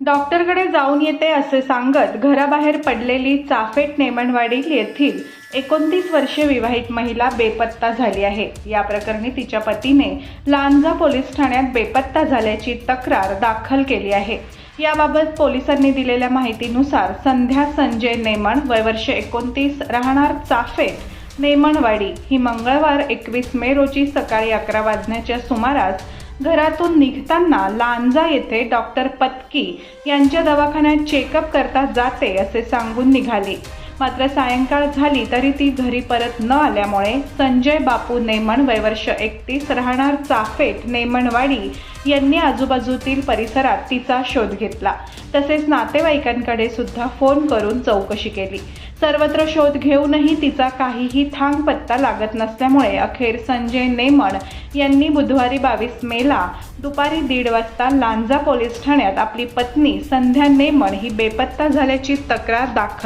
डॉक्टरकडे जाऊन येते असे सांगत घराबाहेर पडलेली चाफेट नेमणवाडी येथील एकोणतीस वर्षीय विवाहित महिला बेपत्ता झाली आहे. या प्रकरणी तिच्या पतीने लांजा पोलीस ठाण्यात बेपत्ता झाल्याची तक्रार दाखल केली आहे. याबाबत पोलिसांनी दिलेल्या माहितीनुसार संध्या संजय नेमण वय वर्ष एकोणतीस राहणार चाफेट नेमणवाडी ही मंगळवार एकवीस मे रोजी सकाळी अकरा वाजण्याच्या सुमारास घरातून निघताना लांजा येथे डॉक्टर पत्की यांच्या दवाखान्यात चेकअप करता जाते असे सांगून निघाली. मात्र सायंकाळ झाली तरी ती घरी परत न आल्यामुळे संजय बापू नेमण वयवर्ष एकतीस राहणार चाफेट नेमणवाडी यांनी आजूबाजूतील परिसरात तिचा शोध घेतला. तसेच नातेवाईकांकडे सुद्धा फोन करून चौकशी केली. सर्वत्र शोध घेऊनही तिचा काहीही थांग पत्ता लागत नसल्यामुळे अखेर संजय नेमण यांनी बुधवारी बावीस मेला दुपारी दीड वाजता लांजा पोलीस ठाण्यात आपली पत्नी संध्या नेमण ही बेपत्ता झाल्याची तक्रार दाखल